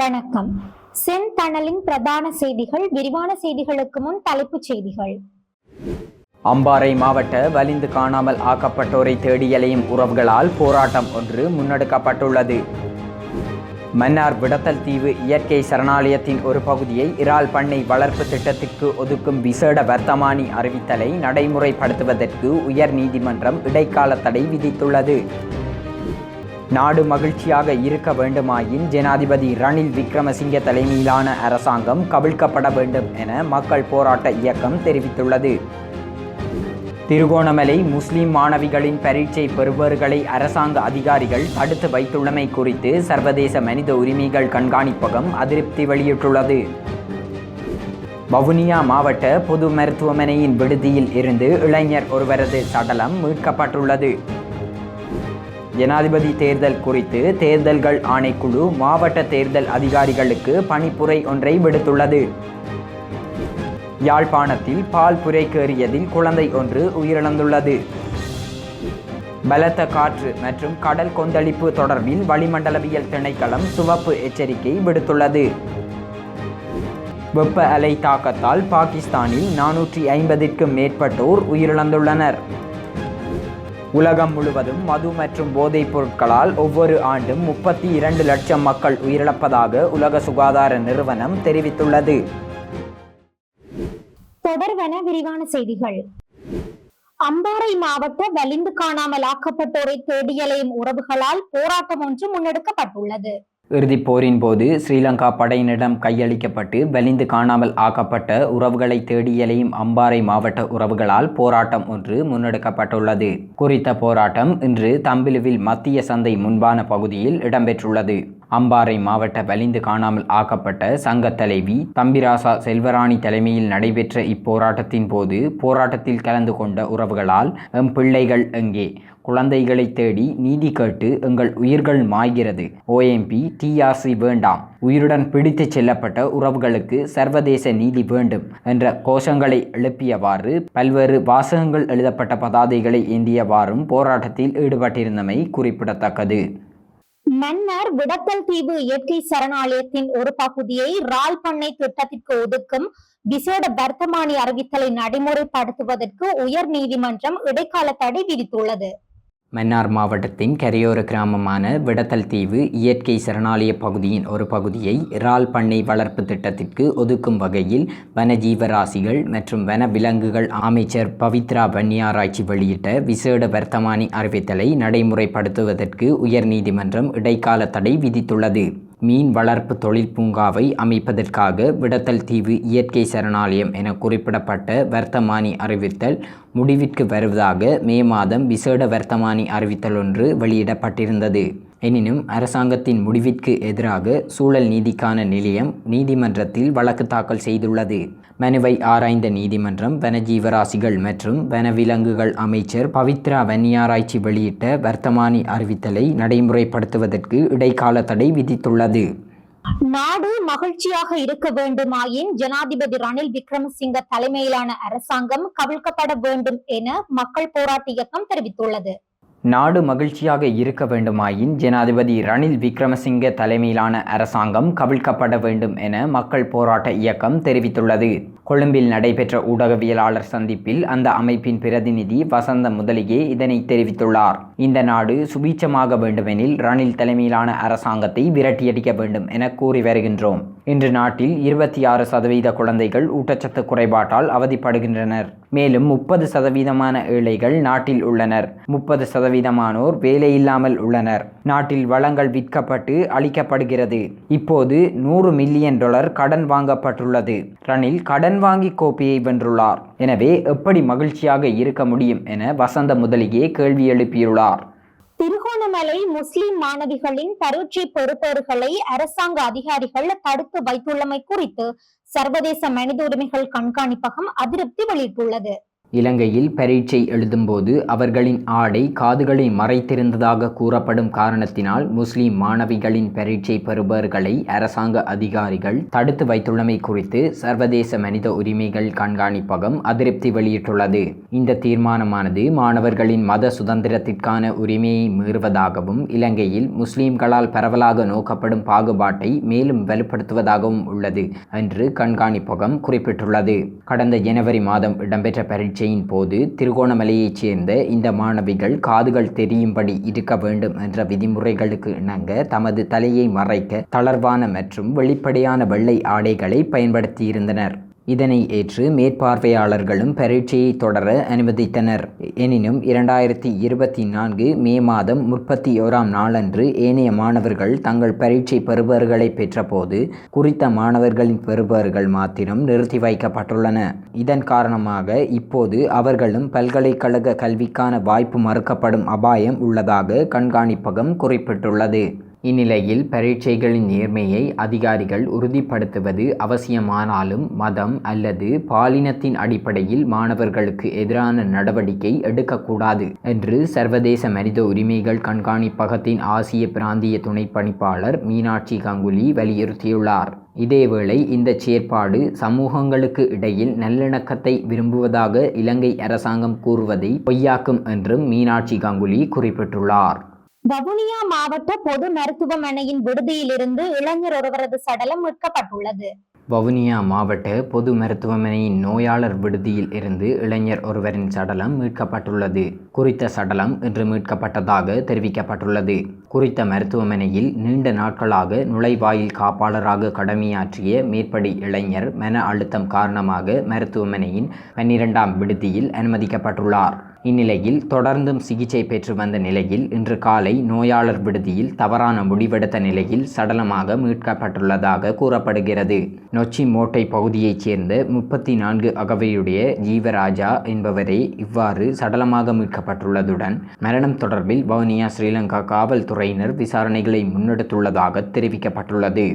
வணக்கம். செந்தணலின் பிரதான செய்திகள் விரிவான செய்திகளுக்கு முன் தலைப்புச் செய்திகள். அம்பாறை மாவட்ட வலிந்து காணாமல் ஆக்கப்பட்டோரை தேடியலையும் உறவுகளால் போராட்டம் ஒன்று முன்னெடுக்கப்பட்டுள்ளது. மன்னார் விடத்தல் தீவு இயற்கை சரணாலயத்தின் ஒரு பகுதியை இறால் பண்ணை வளர்ப்பு திட்டத்திற்கு ஒதுக்கும் விசேட வர்த்தமானி அறிவித்தலை நடைமுறைப்படுத்துவதற்கு உயர் நீதிமன்றம் இடைக்கால தடை விதித்துள்ளது. நாடு மகிழ்ச்சியாக இருக்க வேண்டுமாயின் ஜனாதிபதி ரணில் விக்ரமசிங்க தலைமையிலான அரசாங்கம் கவிழ்க்கப்பட வேண்டும் என மக்கள் போராட்ட இயக்கம் தெரிவித்துள்ளது. திருகோணமலை முஸ்லிம் மாணவிகளின் பரீட்சை பெறுபவர்களை அரசாங்க அதிகாரிகள் தடுத்து வைத்துள்ளமை குறித்து சர்வதேச மனித உரிமைகள் கண்காணிப்பகம் அதிருப்தி வெளியிட்டுள்ளது. வவுனியா மாவட்ட பொது மருத்துவமனையின் விடுதியில் இருந்து இளைஞர் ஒருவரது சடலம் மீட்கப்பட்டுள்ளது. ஜனாதிபதி தேர்தல் குறித்து தேர்தல்கள் ஆணைக்குழு மாவட்ட தேர்தல் அதிகாரிகளுக்கு பணிப்புரை ஒன்றை விடுத்துள்ளது. யாழ்ப்பாணத்தில் பால் புரைக்கேறியதில் குழந்தை ஒன்று உயிரிழந்துள்ளது. பலத்த காற்று மற்றும் கடல் கொந்தளிப்பு தொடர்பில் வளிமண்டலவியல் திணைக்களம் சிவப்பு எச்சரிக்கை விடுத்துள்ளது. வெப்ப அலை தாக்கத்தால் பாகிஸ்தானில் நானூற்றி ஐம்பதிற்கும் மேற்பட்டோர் உயிரிழந்துள்ளனர். உலகம் முழுவதும் மது மற்றும் போதைப் பொருட்களால் ஒவ்வொரு ஆண்டும் முப்பத்தி இரண்டு லட்சம் மக்கள் உயிரிழப்பதாக உலக சுகாதார நிறுவனம் தெரிவித்துள்ளது. தொடர்வன விரிவான செய்திகள். அம்பாறை மாவட்ட வலிந்து காணாமல் ஆக்கப்பட்டோரை தேடியலையும் உறவுகளால் போராட்டம் ஒன்று முன்னெடுக்கப்பட்டுள்ளது. இறுதிப் போரின் போது ஸ்ரீலங்கா படையினரிடம் கையளிக்கப்பட்டு வலிந்து காணாமல் ஆக்கப்பட்ட உறவுகளை தேடியலையும் அம்பாறை மாவட்ட உறவுகளால் போராட்டம் ஒன்று முன்னெடுக்கப்பட்டுள்ளது. குறித்த போராட்டம் இன்று தம்பிலுவில் மத்திய சந்தை முன்பான பகுதியில் இடம்பெற்றுள்ளது. அம்பாறை மாவட்ட வலிந்து காணாமல் ஆக்கப்பட்ட சங்க தலைவி தம்பிராசா செல்வராணி தலைமையில் நடைபெற்ற இப்போராட்டத்தின் போது போராட்டத்தில் கலந்து கொண்ட உறவுகளால் எம் பிள்ளைகள் எங்கே? குழந்தைகளை தேடி நீதி கேட்டு எங்கள் உயிர்கள் மாய்கிறது. ஓஎம்பி டிஆர்சி வேண்டாம். உயிருடன் பிடித்துச் செல்லப்பட்ட உறவுகளுக்கு சர்வதேச நீதி வேண்டும் என்ற கோஷங்களை எழுப்பியவாறு பல்வேறு வாசகங்கள் எழுதப்பட்ட பதாதைகளை ஏந்தியவாறும் போராட்டத்தில் ஈடுபட்டிருந்தமை குறிப்பிடத்தக்கது. மன்னர் விடத்தல் தீவு இயற்கை சரணாலயத்தின் ஒரு பகுதியை ரால் பண்ணை திட்டத்திற்கு ஒதுக்கும் விசேட வர்த்தமானி அறிவித்தலை நடைமுறைப்படுத்துவதற்கு உயர் நீதிமன்றம் இடைக்கால தடை விதித்துள்ளது. மன்னார் மாவட்டத்தின் கரையோர கிராமமான விடத்தல் தீவு இயற்கை சரணாலய பகுதியின் ஒரு பகுதியை இறால் பண்ணை வளர்ப்பு திட்டத்திற்கு ஒதுக்கும் வகையில் வனஜீவராசிகள் மற்றும் வன விலங்குகள் அமைச்சர் பவித்ரா வன்னியாராய்ச்சி வெளியிட்ட விசேட வர்த்தமானி அறிவித்தலை நடைமுறைப்படுத்துவதற்கு உயர்நீதிமன்றம் இடைக்கால தடை விதித்துள்ளது. மீன் வளர்ப்பு தொழில் பூங்காவை அமைப்பதற்காக விடத்தல் தீவு இயற்கை சரணாலயம் என குறிப்பிடப்பட்ட வர்த்தமானி அறிவித்தல் முடிவிற்கு வருவதாக மே மாதம் விசேட வர்த்தமானி அறிவித்தல் ஒன்று வெளியிடப்பட்டிருந்தது. எனினும் அரசாங்கத்தின் முடிவிற்கு எதிராக சூழல் நீதிக்கான நிலையம் நீதிமன்றத்தில் வழக்கு தாக்கல் செய்துள்ளது. மனுவை ஆராய்ந்த நீதிமன்றம் வனஜீவராசிகள் மற்றும் வனவிலங்குகள் அமைச்சர் பவித்ரா வன்னியாராய்ச்சி வெளியிட்ட வர்த்தமானி அறிவித்தலை நடைமுறைப்படுத்துவதற்கு இடைக்கால தடை விதித்துள்ளது. நாடு மகிழ்ச்சியாக இருக்க வேண்டுமாயின் ஜனாதிபதி ரணில் விக்ரமசிங்க தலைமையிலான அரசாங்கம் கவிழ்க்கப்பட வேண்டும் என மக்கள் போராட்ட இயக்கம் தெரிவித்துள்ளது. நாடு மகிழ்ச்சியாக இருக்க வேண்டுமாயின் ஜனாதிபதி ரணில் விக்ரமசிங்க தலைமையிலான அரசாங்கம் கவிழ்க்கப்பட வேண்டும் என மக்கள் போராட்ட இயக்கம் தெரிவித்துள்ளது. கொழும்பில் நடைபெற்ற ஊடகவியலாளர் சந்திப்பில் அந்த அமைப்பின் பிரதிநிதி வசந்த முதலியே இதனை தெரிவித்துள்ளார். இந்த நாடு சுபீட்சமாக வேண்டுமெனில் ரணில் தலைமையிலான அரசாங்கத்தை விரட்டியடிக்க வேண்டும் என கூறி வருகின்றோம். இன்று நாட்டில் இருபத்தி ஆறு சதவீத குழந்தைகள் ஊட்டச்சத்து குறைபாட்டால் அவதிப்படுகின்றனர். மேலும் முப்பது சதவீதமான ஏழைகள் நாட்டில் உள்ளனர். முப்பது சதவீதமானோர் வேலையில்லாமல் உள்ளனர். நாட்டில் வளங்கள் விற்கப்பட்டு அளிக்கப்படுகிறது. இப்போது நூறு மில்லியன் டாலர் கடன் வாங்கப்பட்டுள்ளது. ரணில் கடன் வாங்கி கோப்பையை வென்றுள்ளார். எனவே எப்படி மகிழ்ச்சியாக இருக்க முடியும் என வசந்த முதலியே கேள்வி எழுப்பியுள்ளார். திருகோணமலை முஸ்லிம் மாணவிகளின் பரீட்சை பெறுபவர்களை அரசாங்க அதிகாரிகள் தடுத்து வைத்துள்ளமை குறித்து சர்வதேச மனித உரிமைகள் கண்காணிப்பகம் அதிருப்தி வெளியிட்டுள்ளது. இலங்கையில் பரீட்சை எழுதும்போது அவர்களின் ஆடை காதுகளை மறைத்திருந்ததாக கூறப்படும் காரணத்தினால் முஸ்லிம் மாணவிகளின் பரீட்சை பெறுபவர்களை அரசாங்க அதிகாரிகள் தடுத்து வைத்துள்ளமை குறித்து சர்வதேச மனித உரிமைகள் கண்காணிப்பகம் அதிருப்தி வெளியிட்டுள்ளது. இந்த தீர்மானமானது மாணவர்களின் மத சுதந்திரத்திற்கான உரிமையை மீறுவதாகவும் இலங்கையில் முஸ்லிம்களால் பரவலாக நோக்கப்படும் பாகுபாட்டை மேலும் வலுப்படுத்துவதாகவும் உள்ளது என்று கண்காணிப்பகம் குறிப்பிட்டுள்ளது. கடந்த ஜனவரி மாதம் இடம்பெற்ற பரீட்சையின் போது திருகோணமலையைச் சேர்ந்த இந்த மாணவிகள் காதுகள் தெரியும்படி இருக்க வேண்டும் என்ற விதிமுறைகளுக்கு இணங்க தமது தலையை மறைக்க தளர்வான மற்றும் வெளிப்படையான வெள்ளை ஆடைகளை பயன்படுத்தியிருந்தனர். இதனை ஏற்று மேற்பார்வையாளர்களும் பரீட்சையை தொடர அனுமதித்தனர். எனினும் இரண்டாயிரத்தி இருபத்தி நான்கு மே மாதம் முப்பத்தி ஓராம் நாளன்று ஏனைய மாணவர்கள் தங்கள் பரீட்சை பெறுபவர்களை பெற்றபோது குறித்த மாணவர்களின் பெறுபவர்கள் மாத்திரம் நிறுத்தி வைக்கப்பட்டுள்ளன. இதன் காரணமாக இப்போது அவர்களும் பல்கலைக்கழக கல்விக்கான வாய்ப்பு மறுக்கப்படும் அபாயம் உள்ளதாக கண்காணிப்பகம் குறிப்பிட்டுள்ளது. இந்நிலையில் பரீட்சைகளின் நேர்மையை அதிகாரிகள் உறுதிப்படுத்துவது அவசியமானாலும் மதம் அல்லது பாலினத்தின் அடிப்படையில் மாணவர்களுக்கு எதிரான நடவடிக்கை எடுக்கக்கூடாது என்று சர்வதேச மனித உரிமைகள் கண்காணிப்பகத்தின் ஆசிய பிராந்திய துணை பணிப்பாளர் மீனாட்சி கங்குலி வலியுறுத்தியுள்ளார். இதேவேளை இந்த செயற்பாடு சமூகங்களுக்கு இடையில் நல்லிணக்கத்தை விரும்புவதாக இலங்கை அரசாங்கம் கூறுவதை பொய்யாக்கும் என்றும் மீனாட்சி கங்குலி குறிப்பிட்டுள்ளார். வவுனியா மாவட்ட பொது மருத்துவமனையின் விடுதியிலிருந்து இளைஞர் ஒருவரது சடலம் மீட்கப்பட்டுள்ளது. வவுனியா மாவட்ட பொது மருத்துவமனையின் நோயாளர் விடுதியில் இருந்து இளைஞர் ஒருவரின் சடலம் மீட்கப்பட்டுள்ளது. குறித்த சடலம் இன்று மீட்கப்பட்டதாக தெரிவிக்கப்பட்டுள்ளது. குறித்த மருத்துவமனையில் நீண்ட நாட்களாக நுழைவாயில் காப்பாளராக கடமையாற்றிய மேற்படி இளைஞர் மன அழுத்தம் காரணமாக மருத்துவமனையின் பன்னிரெண்டாம் விடுதியில் அனுமதிக்கப்பட்டுள்ளார். இந்நிலையில் தொடர்ந்தும் சிகிச்சை பெற்று வந்த நிலையில் இன்று காலை நோயாளர் விடுதியில் தவறான முடிவெடுத்த நிலையில் சடலமாக மீட்கப்பட்டுள்ளதாக கூறப்படுகிறது. நொச்சி மோட்டை பகுதியைச் சேர்ந்த முப்பத்தி நான்கு அகவையுடைய ஜீவராஜா என்பவரே இவ்வாறு சடலமாக மீட்கப்பட்டுள்ளதுடன் மரணம் தொடர்பில் வவுனியா ஸ்ரீலங்கா காவல்துறையினர் விசாரணைகளை முன்னெடுத்துள்ளதாக தெரிவிக்கப்பட்டுள்ளது.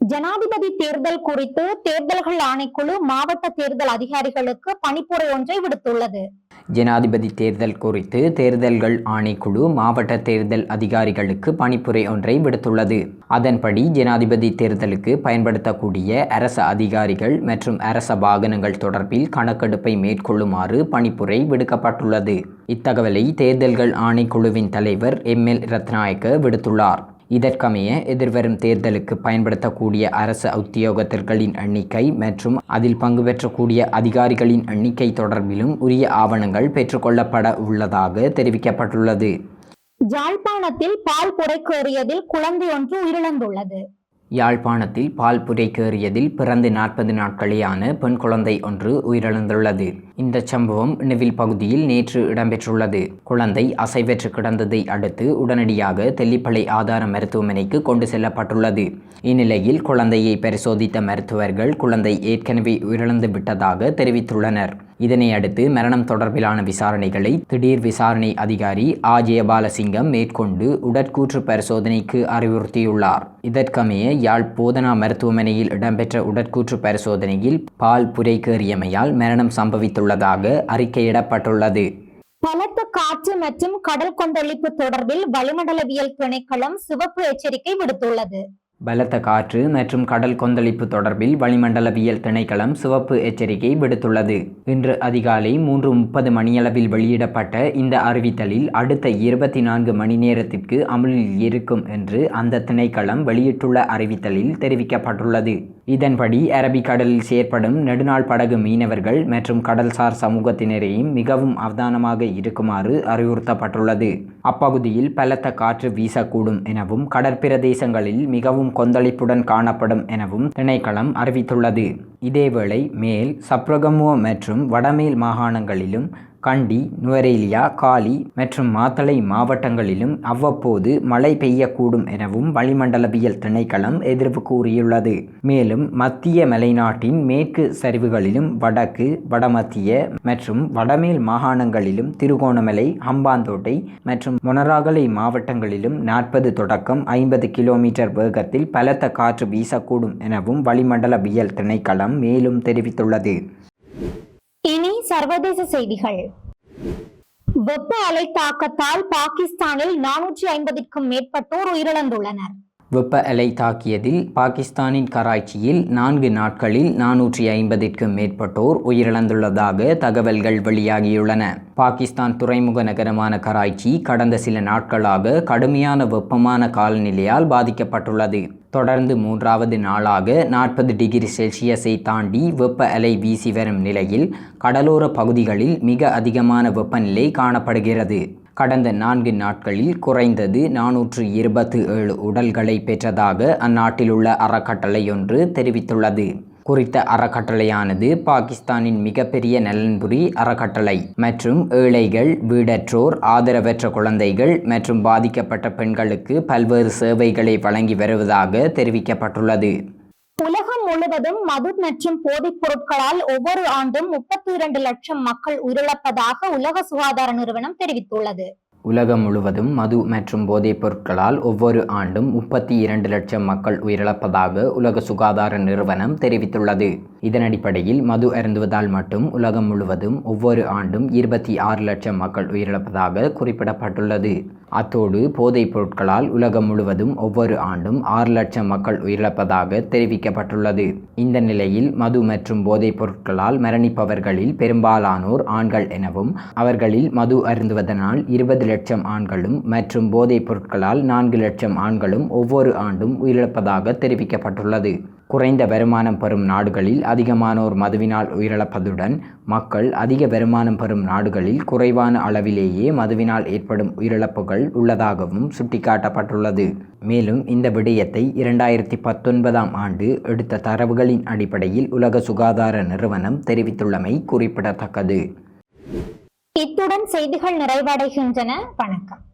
ஜனாதிபதி தேர்தல் குறித்து தேர்தல்கள் ஆணைக்குழு மாவட்ட தேர்தல் அதிகாரிகளுக்கு பணிப்புரை ஒன்றை விடுத்துள்ளது. ஜனாதிபதி தேர்தல் குறித்து தேர்தல்கள் ஆணைக்குழு மாவட்ட தேர்தல் அதிகாரிகளுக்கு பணிப்புரை ஒன்றை விடுத்துள்ளது. அதன்படி ஜனாதிபதி தேர்தலுக்கு பயன்படுத்தக்கூடிய அரச அதிகாரிகள் மற்றும் அரச வாகனங்கள் தொடர்பில் கணக்கெடுப்பை மேற்கொள்ளுமாறு பணிப்புரை விடுக்கப்பட்டுள்ளது. இத்தகவலை தேர்தல்கள் ஆணைக்குழுவின் தலைவர் எம் எல் ரத்நாயக்க விடுத்துள்ளார். இதற்கமைய எதிர்வரும் தேர்தலுக்கு பயன்படுத்தக்கூடிய அரசு உத்தியோகத்தர்களின் எண்ணிக்கை மற்றும் அதில் பங்கு பெற்றக்கூடிய அதிகாரிகளின் எண்ணிக்கை தொடர்பிலும் உரிய ஆவணங்கள் பெற்றுக்கொள்ளப்பட உள்ளதாக தெரிவிக்கப்பட்டுள்ளது. யாழ்ப்பாணத்தில் பால் புரைக்கேறியதில் குழந்தை ஒன்று உயிரிழந்துள்ளது. யாழ்ப்பாணத்தில் பால் புரைக்கேறியதில் பிறந்து நாற்பது நாட்களேயான பெண் குழந்தை ஒன்று உயிரிழந்துள்ளது. இந்த சம்பவம் நெவில் பகுதியில் நேற்று இடம்பெற்றுள்ளது. குழந்தை அசைவற்று கிடந்ததை அடுத்து உடனடியாக தெல்லிப்பளை ஆதார மருத்துவமனைக்கு கொண்டு செல்லப்பட்டுள்ளது. இந்நிலையில் குழந்தையை பரிசோதித்த மருத்துவர்கள் குழந்தை ஏற்கனவே உயிரிழந்து விட்டதாக தெரிவித்துள்ளனர். இதனை அடுத்து மரணம் தொடர்பிலான விசாரணைகளை திடீர் விசாரணை அதிகாரி ஆஜய பாலசிங்கம் மேற்கொண்டு உடற்கூற்று பரிசோதனைக்கு அறிவுறுத்தியுள்ளார். இதற்கமைய யாழ் போதனா மருத்துவமனையில் இடம்பெற்ற உடற்கூற்று பரிசோதனையில் பால் புரை கேறியமையால் மரணம் உள்ளதாக அறிக்கையிடப்பட்டுள்ளது. பலத்த காற்று மற்றும் கடல் கொந்தளிப்பு தொடர்பில் வளிமண்டலவியல் திணைக்களம் சிவப்பு எச்சரிக்கை விடுத்துள்ளது. பலத்த காற்று மற்றும் கடல் கொந்தளிப்பு தொடர்பில் வளிமண்டலவியல் திணைக்களம் சிவப்பு எச்சரிக்கை விடுத்துள்ளது. இன்று அதிகாலை மூன்று முப்பது மணியளவில் வெளியிடப்பட்ட இந்த அறிவித்தலில் அடுத்த இருபத்தி நான்கு மணி நேரத்திற்கு அமலில் இருக்கும் என்று அந்த திணைக்களம் வெளியிட்டுள்ள அறிவித்தலில் தெரிவிக்கப்பட்டுள்ளது. இதன்படி அரபிக்கடலில் செயற்படும் நெடுநாள் படகு மீனவர்கள் மற்றும் கடல்சார் சமூகத்தினரையும் மிகவும் அவதானமாக இருக்குமாறு அறிவுறுத்தப்பட்டுள்ளது. அப்பகுதியில் பலத்த காற்று வீசக்கூடும் எனவும் கடற்பிரதேசங்களில் மிகவும் கொந்தளிப்புடன் காணப்படும் எனவும் திணைக்களம் அறிவித்துள்ளது. இதேவேளை மேல் சப்ரகமுவ மற்றும் வடமேல் மாகாணங்களிலும் கண்டி நுவரேலியா காலி மற்றும் மாத்தளை மாவட்டங்களிலும் அவ்வப்போது மழை பெய்யக்கூடும் எனவும் வளிமண்டலவியல் திணைக்களம் எதிர்ப்பு கூறியுள்ளது. மேலும் மத்திய மலைநாட்டின் மேற்கு சரிவுகளிலும் வடக்கு வடமத்திய மற்றும் வடமேல் மாகாணங்களிலும் திருகோணமலை ஹம்பாந்தோட்டை மற்றும் மொனராகலை மாவட்டங்களிலும் நாற்பது தொடக்கம் ஐம்பது கிலோமீட்டர் வேகத்தில் பலத்த காற்று வீசக்கூடும் எனவும் வளிமண்டலவியல் திணைக்களம் மேலும் தெரிவித்துள்ளது. இனி சர்வதேச செய்திகள். வெப்ப அலை தாக்கத்தால் பாகிஸ்தானில் நானூற்றி ஐம்பதுக்கும் மேற்பட்டோர் உயிரிழந்துள்ளனர். வெப்ப அலை தாக்கியதில் பாகிஸ்தானின் கராச்சியில் நான்கு நாட்களில் நானூற்றி ஐம்பதிற்கும் மேற்பட்டோர் உயிரிழந்துள்ளதாக தகவல்கள் வெளியாகியுள்ளன. பாகிஸ்தான் துறைமுக நகரமான கராச்சி கடந்த சில நாட்களாக கடுமையான வெப்பமான காலநிலையால் பாதிக்கப்பட்டுள்ளது. தொடர்ந்து மூன்றாவது நாளாக நாற்பது டிகிரி செல்சியஸை தாண்டி வெப்ப அலை வீசி வரும் நிலையில் கடலோர பகுதிகளில் மிக அதிகமான வெப்பநிலை காணப்படுகிறது. கடந்த நான்கு நாட்களில் குறைந்தது நானூற்று இருபத்து ஏழு உடல்களை பெற்றதாக அந்நாட்டிலுள்ள அறக்கட்டளையொன்று தெரிவித்துள்ளது. குறித்த அறக்கட்டளையானது பாகிஸ்தானின் மிகப்பெரிய நலன்புரி அறக்கட்டளை மற்றும் ஏழைகள் வீடற்றோர் ஆதரவற்ற குழந்தைகள் மற்றும் பாதிக்கப்பட்ட பெண்களுக்கு பல்வேறு சேவைகளை வழங்கி வருவதாக தெரிவிக்கப்பட்டுள்ளது. உலகம் முழுவதும் மது மற்றும் போதைப் பொருட்களால் ஒவ்வொரு ஆண்டும் முப்பத்தி இரண்டு லட்சம் மக்கள் உயிரிழப்பதாக உலக சுகாதார நிறுவனம் தெரிவித்துள்ளது. உலகம் முழுவதும் மது மற்றும் போதைப் பொருட்களால் ஒவ்வொரு ஆண்டும் முப்பத்தி இரண்டு லட்சம் மக்கள் உயிரிழப்பதாக உலக சுகாதார நிறுவனம் தெரிவித்துள்ளது. இதன் அடிப்படையில் மது அருந்துவதால் மட்டும் உலகம் முழுவதும் ஒவ்வொரு ஆண்டும் இருபத்தி ஆறு லட்சம் மக்கள் உயிரிழப்பதாக குறிப்பிடப்பட்டுள்ளது. அத்தோடு போதைப் பொருட்களால் உலகம் முழுவதும் ஒவ்வொரு ஆண்டும் ஆறு லட்சம் மக்கள் உயிரிழப்பதாக தெரிவிக்கப்பட்டுள்ளது. இந்த நிலையில் மது மற்றும் போதைப் பொருட்களால் மரணிப்பவர்களில் பெரும்பாலானோர் ஆண்கள் எனவும் அவர்களில் மது அருந்துவதனால் இருபது லட்சம் ஆண்களும் மற்றும் போதைப் பொருட்களால் நான்கு லட்சம் ஆண்களும் ஒவ்வொரு ஆண்டும் உயிரிழப்பதாக தெரிவிக்கப்பட்டுள்ளது. குறைந்த வருமானம் பெறும் நாடுகளில் அதிகமானோர் மதுவினால் உயிரிழப்பதுடன் மக்கள் அதிக வருமானம் பெறும் நாடுகளில் குறைவான அளவிலேயே மதுவினால் ஏற்படும் உயிரிழப்புகள் உள்ளதாகவும் சுட்டிக்காட்டப்பட்டுள்ளது. மேலும் இந்த விடயத்தை இரண்டாயிரத்தி பத்தொன்பதாம் ஆண்டு எடுத்த தரவுகளின் அடிப்படையில் உலக சுகாதார நிறுவனம் தெரிவித்துள்ளமை குறிப்பிடத்தக்கது. இத்துடன் செய்திகள் நிறைவடைகின்றன. வணக்கம்.